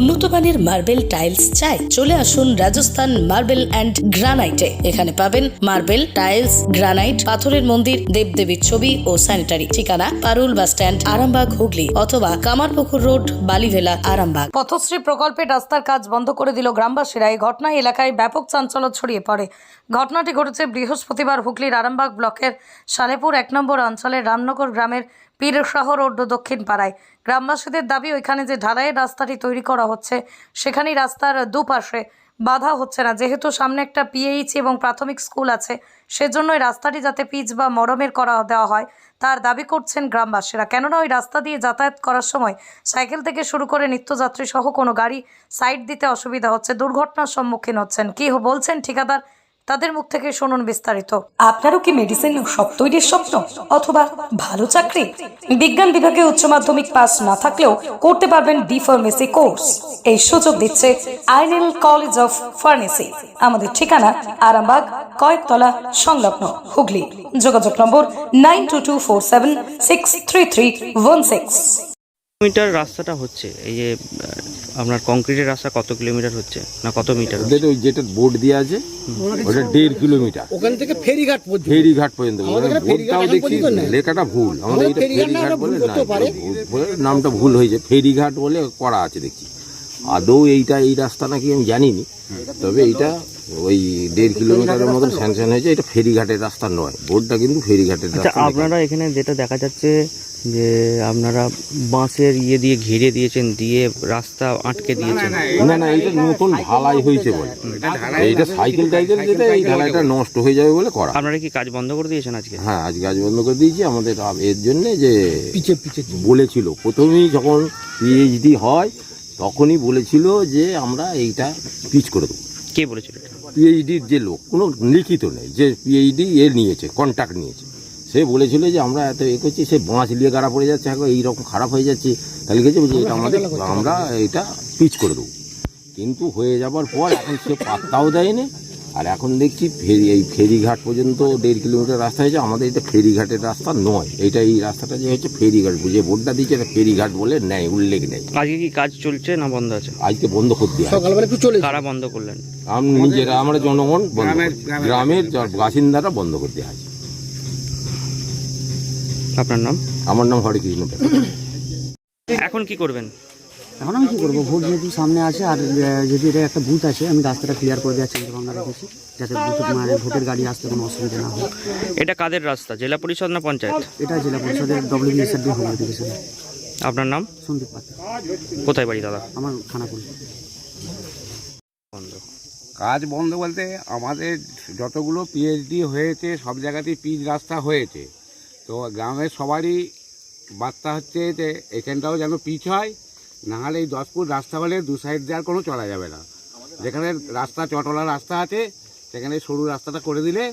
উন্নত মানের marble tiles চাই, চলে আসুন রাজস্থান মার্বেল অ্যান্ড গ্রানাইটে। এখানে পাবেন মার্বেল টাইলস, গ্রানাইট, পাথরের মন্দির, দেবদেবীর ছবি ও স্যানিটারি। ঠিকানা, পারুল বাস স্ট্যান্ড, আরামবাগ, হুগলি অথবা কামারপুকুর রোড, বালিভেলা, আরামবাগ। পথশ্রী প্রকল্পে রাস্তার কাজ বন্ধ করে দিল গ্রামবাসীরা। এই ঘটনায় এলাকায় ব্যাপক চাঞ্চল্য ছড়িয়ে পড়ে। ঘটনাটি ঘটেছে বৃহস্পতিবার হুগলির আরামবাগ ব্লকের সালেপুর এক নম্বর অঞ্চলের রামনগর গ্রামের পীরশাহ রোড দক্ষিণ পাড়ায় গ্রামবাসীদের দাবি, ওইখানে যে ঢালাইয়ের রাস্তাটি তৈরি করা হচ্ছে, সেখানেই রাস্তার দুপাশে বাধা হচ্ছে না। যেহেতু সামনে একটা পিএইচ এবং প্রাথমিক স্কুল আছে, সেজন্যই রাস্তাটি যাতে পিচ বা মরমের করা দেওয়া হয়, তার দাবি করছেন গ্রামবাসীরা। কেননা, ওই রাস্তা দিয়ে যাতায়াত করার সময় সাইকেল থেকে শুরু করে নিত্যযাত্রী সহ কোনো গাড়ি সাইড দিতে অসুবিধা হচ্ছে, দুর্ঘটনার সম্মুখীন হচ্ছেন। কি বলছেন ঠিকাদার তাদের মুখ থেকে শুনুন বিস্তারিত। আপনারও কি মেডিসিন সব তৈরির স্বপ্ন? অথবা ভালো চাকরি? বিজ্ঞান বিভাগে উচ্চ মাধ্যমিক পাস না থাকলেও করতে পারবেন ডি ফার্মেসি কোর্স এই সুযোগ দিচ্ছে আইনেল কলেজ অফ ফার্মেসি আমাদের ঠিকানা আরামবাগ, কয়েকতলা, সংলগ্ন হুগলি। যোগাযোগ number nine two two four seven six three three one six. রাস্তাটা হচ্ছে, এই যে আপনার কংক্রিটের রাস্তা কত কিলোমিটার হচ্ছে? না কত মিটার? ওদের ওই যেটা বোর্ড দেওয়া আছে ওটা দেড় কিলোমিটার। ওখান থেকে ফেরিঘাট পর্যন্ত। ফেরিঘাট পর্যন্ত। বোর্ডটাও নেই। লেখাটা ভুল। আমাদের এটা ফেরিঘাট বলে নামটা ভুল হয়েছে। ফেরিঘাট বলে করা আছে দেখছি। আদৌ এইটা এই রাস্তা নাকি আমি জানিনি। তবে এইটা ওই দেড় কিলোমিটারের মতন স্যাংশন হয়েছে এটা ফেরিঘাটের রাস্তা নয়। বোর্ডটা কিন্তু ফেরিঘাটের আচ্ছা রাস্তা আপনারা এখানে যেটা দেখা যাচ্ছে যে আপনারা বাঁশের ইয়ে দিয়ে ঘিরে দিয়েছেন দিয়ে রাস্তা আটকে দিয়েছেন। না না এটা নতুন ঢালাই হয়েছে বলে। এইটা সাইকেল টাইকেল যেটা এই ঢালাইটা নষ্ট হয়ে যাবে বলে করা। আপনারা কি কাজ বন্ধ করে দিয়েছেন আজকে? হ্যাঁ আজ কাজ বন্ধ করে দিয়েছি। আমাদের এর জন্য যে পিছে পিছে বলেছিল প্রথমেই যখন পিএইচডি হয় তখনই বলেছিল যে আমরা এইটা পিচ করে দেবো। কে বলেছিল পিএইডির পিএইচডির যে লোক কোনো লিখিত নেই যে পিএইচডি এ নিয়েছে কন্ট্যাক্ট নিয়েছে। সে বলেছিল যে আমরা এত এ করছি সে বাঁশ নিয়ে গাড়া পড়ে যাচ্ছে এখন এইরকম খারাপ হয়ে যাচ্ছে। তাহলে গেছে এটা আমাদের আমরা এটা পিচ করে দেবো। কিন্তু হয়ে যাবার পর এখন সে পাত্তাও দেয়নি আর এখন দেখছি ফেরি এই ফেরিঘাট পর্যন্ত দেড় কিলোমিটার রাস্তা হয়েছে। আমাদের এটা ফেরিঘাটের রাস্তা নয়। এটা এই রাস্তাটা যে হচ্ছে ফেরিঘাট। যে বোর্ডটা দিচ্ছে এটা ফেরিঘাট বলে নেয় উল্লেখ নেই। আজকে কি কাজ চলছে না বন্ধ আছে? আজকে বন্ধ করতে সকালবেলা একটু চলে কারা বন্ধ করলেন? আমি নিজেরা আমরা জনগণ গ্রামের বাসিন্দারা বন্ধ করতে আছে আপনার নাম? আমার নাম হরে কৃষ্ণ এখন কি করবেন? এখন আমি কী করব? ভোট যেহেতু সামনে আছে আর যেহেতু এটা একটা বুথ আছে আমি রাস্তাটা ক্লিয়ার করে দেওয়ার চিন্তা ভাবনা রেখেছি যাতে মানে ভোটের গাড়ি আসতে কোনো অসুবিধা না হয় এটা কাদের রাস্তা? জেলা পরিষদ না পঞ্চায়েত? এটা জেলা পরিষদের দিয়ে হোম এডুকেশন আপনার নাম? সন্দীপ পাত্র। কোথায় বাড়ি দাদা? আমার খানাকুল। বন্ধ। কাজ বন্ধ বলতে আমাদের যতগুলো পিএইচডি হয়েছে সব জায়গাতেই পিচ রাস্তা হয়েছে। তো গ্রামের সবারই বার্তা হচ্ছে যে এখানটাও যেন পিচ হয় নাহলে এই দশ ফুট রাস্তা হলে দু সাইড দিয়ে আর কোনো চলা যাবে না। যেখানে রাস্তা চটলা রাস্তা আছে সেখানে সরু রাস্তাটা করে দিলে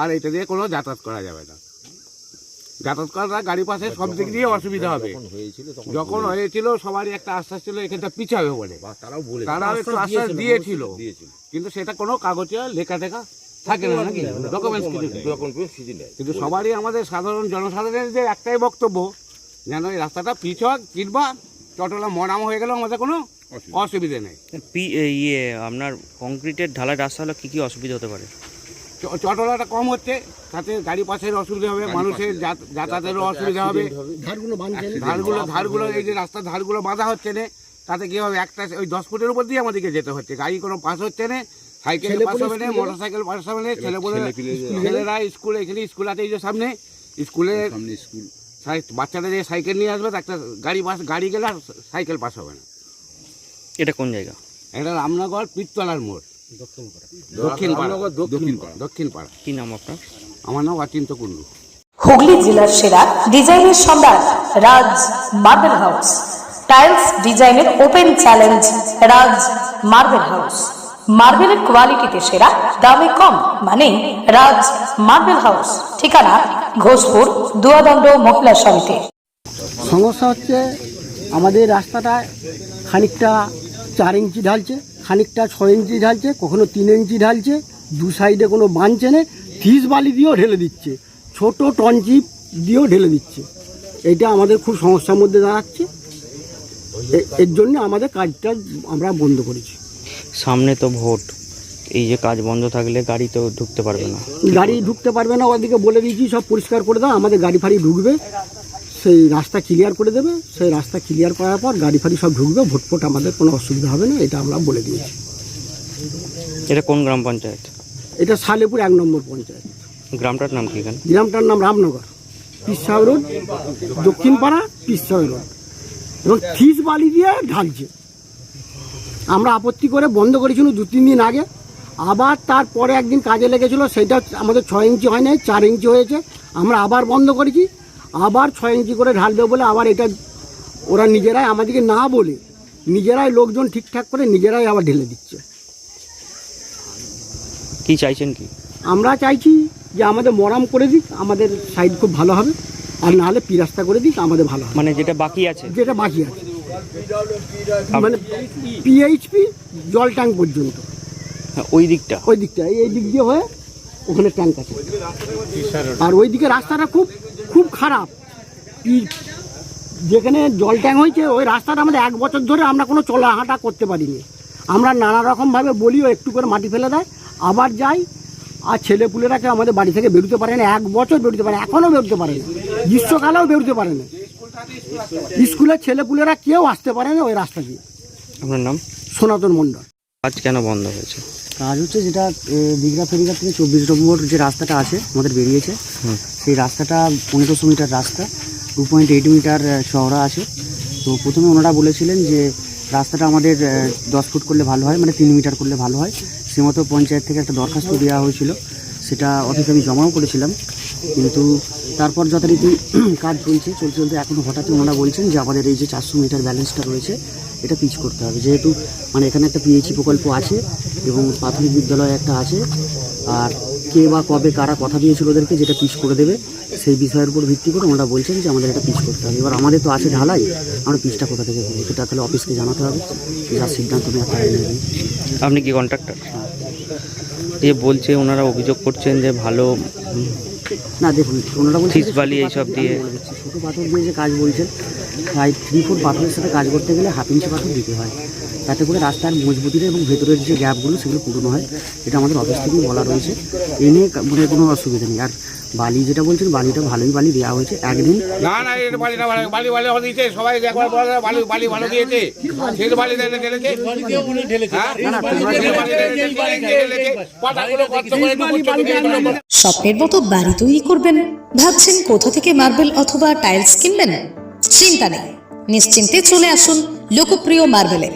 আর এটা দিয়ে কোনো যাতায়াত করা যাবে না। যাতায়াত করা গাড়ি পাশে সব দিক দিয়ে অসুবিধা হবে। যখন হয়েছিল সবারই একটা আশ্বাস ছিল এখানটা পিছাবে বলে। তারাও একটু আশ্বাস দিয়েছিল কিন্তু সেটা কোনো কাগজে লেখা টেখা থাকে না নাকি? ডকুমেন্টস কিছু কিন্তু সবারই আমাদের সাধারণ জনসাধারণের যে একটাই বক্তব্য যেন এই রাস্তাটা পিছ হোক কিংবা চটলা মরাম হয়ে গেলেও আমাদের কোনো অসুবিধে নেই। পি ইয়ে আপনার কংক্রিটের ঢালাই রাস্তা হলে কি কি অসুবিধা হতে পারে? চটলাটা কম হচ্ছে তাতে গাড়ি পাশের অসুবিধা হবে মানুষের যাতায়াতেরও অসুবিধা হবে। ধারগুলো ধারগুলো ধারগুলো এই যে রাস্তার ধারগুলো বাঁধা হচ্ছে না তাতে কি হবে একটা ওই দশ ফুটের উপর দিয়ে আমাদেরকে যেতে হচ্ছে। গাড়ি কোনো পাস হচ্ছে না সাইকেল পাস হবে না মোটর সাইকেল পাস হবে না ছেলে ছেলেরা স্কুলে এখানে স্কুল আছে এই যে সামনে স্কুলে সাই- বাচ্চারা যে সাইকেল নিয়ে আসবে তা একটা গাড়ি পাস গাড়ি গেলে আর সাইকেল পাস হবে না। এটা কোন জায়গা? এটা রামনগর পিততলার মোড়। দক্ষিণ পাড়া। দক্ষিণ পাড়া। দক্ষিণ পাড়া। কি নাম আপনার? আমার নাম অচিন্ত কুণ্ডু। হুগলি জেলার সেরা ডিজাইনের Samrat Raj marble house. Tiles ডিজাইনের open challenge Raj marble house. মার্বেলের কোয়ালিটিতে সেরা, দামে কম মানে রাজ মার্বেল হাউস, ঠিকানা ঘোষপুর, দুয়াদণ্ড, মহিলা সমিতি সমস্যা হচ্ছে, আমাদের রাস্তাটা খানিকটা চার ইঞ্চি ঢালছে, খানিকটা ছয় ইঞ্চি ঢালছে, কখনো তিন ইঞ্চি ঢালছে, দু সাইডে কোনো বাঁধছে না, ফিস বালি দিয়েও ঢেলে দিচ্ছে, ছোট টনচিপ দিয়েও ঢেলে দিচ্ছে। এটা আমাদের খুব সমস্যার মধ্যে দাঁড়াচ্ছে এর জন্য আমাদের কাজটা আমরা বন্ধ করেছি। সামনে তো ভোট। এই যে কাজ বন্ধ থাকলে গাড়ি তো ঢুকতে পারবে না। গাড়ি ঢুকতে পারবে না ওদিকে বলে দিয়েছি সব পরিষ্কার করে দাও আমাদের গাড়ি ফাড়ি ঢুকবে। সেই রাস্তা ক্লিয়ার করে দেবে সেই রাস্তা ক্লিয়ার করার পর গাড়ি ফাড়ি সব ঢুকবে ভোট ফোট আমাদের কোনো অসুবিধা হবে না এটা আমরা বলে দিয়েছি। এটা কোন গ্রাম পঞ্চায়েত? এটা সালেপুর এক নম্বর পঞ্চায়েত। গ্রামটার নাম কি এখানে? গ্রামটার নাম রামনগর। পিসাব রোড দক্ষিণ পাড়া পিসাব রোড। এবং ফিস বালি দিয়ে ঢালছে। আমরা আপত্তি করে বন্ধ করেছিল দু তিন দিন আগে। আবার তারপরে একদিন কাজে লেগেছিল সেটা আমাদের ছয় ইঞ্চি হয় নাই চার ইঞ্চি হয়েছে। আমরা আবার বন্ধ করেছি আবার ছয় ইঞ্চি করে ঢালবে বলে আবার এটা ওরা নিজেরাই আমাদেরকে না বলে নিজেরাই লোকজন ঠিকঠাক করে নিজেরাই আবার ঢেলে দিচ্ছে। কি চাইছেন কি? আমরা চাইছি যে আমাদের মরাম করে দিক আমাদের সাইড খুব ভালো হবে আর নাহলে পিরাস্তা করে দিক আমাদের ভালো হবে। মানে যেটা বাকি আছে? যেটা বাকি আছে। মানে পিএইচপি জল ট্যাঙ্ক পর্যন্ত। হ্যাঁ, ওই দিকটা। ওই দিকটা এই দিক দিয়ে হয়ে ওখানে ট্যাঙ্ক আছে। আর ওই দিকে রাস্তাটা খুব খুব খারাপ। যেখানে জল ট্যাঙ্ক হয়েছে ওই রাস্তাটা আমাদের এক বছর ধরে আমরা কোনো চলা হাঁটা করতে পারিনি। আমরা নানা রকমভাবে বলিও একটু করে মাটি ফেলে দেয় আবার যাই আর ছেলেপুলেরাকে আমাদের বাড়ি থেকে বেরোতে পারে না। এক বছর বেরোতে পারে এখনও বেরোতে পারে না। গ্রীষ্মকালেও বেরোতে পারে না। স্কুলের ছেলেপুলেরা কেউ আসতে পারে না ওই রাস্তা দিয়ে। আপনার নাম? সনাতন মণ্ডল। কাজ কেন বন্ধ হয়েছে? কাজ হচ্ছে যেটা এ, দিঘরা ফেরিঘাট থেকে চব্বিশ নম্বর যে রাস্তাটা আছে আমাদের বেরিয়েছে। সেই রাস্তাটা পনেরোশো মিটার রাস্তা টু পয়েন্ট এইট মিটার চওড়া আছে। তো প্রথমে ওনারা বলেছিলেন যে রাস্তাটা আমাদের দশ ফুট করলে ভালো হয় মানে তিন মিটার করলে ভালো হয়। সে মতো পঞ্চায়েত থেকে একটা দরখাস্ত দেওয়া হয়েছিল। সেটা অফিসে আমি জমাও করেছিলাম। কিন্তু তারপর যথারীতি কাজ চলছে চলতে চলতে এখন হঠাৎই ওনারা বলছেন যে আমাদের এই যে চারশো মিটার ব্যালেন্সটা রয়েছে এটা পিচ করতে হবে। যেহেতু মানে এখানে একটা পিএইচি প্রকল্প আছে এবং প্রাথমিক বিদ্যালয় একটা আছে আর কে বা কবে কারা কথা দিয়েছিল ওদেরকে যেটা পিচ করে দেবে সেই বিষয়ের উপর ভিত্তি করে ওনারা বলছেন যে আমাদের এটা পিচ করতে হবে। এবার আমাদের তো আছে ঢালাই আমরা পিচটা কোথা থেকে করব? সেটা তাহলে অফিসকে জানাতে হবে যার সিদ্ধান্ত নেওয়া আপনি কি কন্ট্রাক্টর যে বলছে ওনারা অভিযোগ করছেন যে ভালো না দেখুন ওনারা বলছেন বালি এইসব দিয়ে। ছোটো পাথর দিয়ে যে কাজ বলছেন প্রায় থ্রি ফোর পাথরের সাথে কাজ করতে গেলে হাফ ইঞ্চি পাথর দিতে হয়। তাতে করে রাস্তার মজবুতিটা এবং ভেতরের যে গ্যাপগুলো সেগুলো পূরণ হয়। এটা আমাদের অফিস থেকেই বলা রয়েছে। এ নিয়ে মানে কোনো অসুবিধা নেই আর বালি যেটা বলছেন বালিটা ভালোই বালি দেওয়া হয়েছে একদিন না না এটা বালি না বালি বালি ভালো দিয়েছে সবাই একবার বালি বালি ভালো দিয়েছে সেই বালি ঢেলেছে হ্যাঁ? সেই বালি দিয়ে ঢেলেছে। পাতাগুলো গর্ত করে ঢুকছে, ঢুকছে, স্বপ্নের মতো বাড়ি তৈরি করবেন ভাবছেন কোথা থেকে মার্বেল অথবা টাইলস কিনবেন চিন্তা নেই নিশ্চিন্তে চলে আসুন লোকপ্রিয় মার্বেলের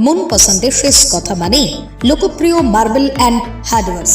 মন পছন্দের শেষ কথা মানেই লোকপ্রিয় মার্বেল অ্যান্ড হার্ডওয়ার্স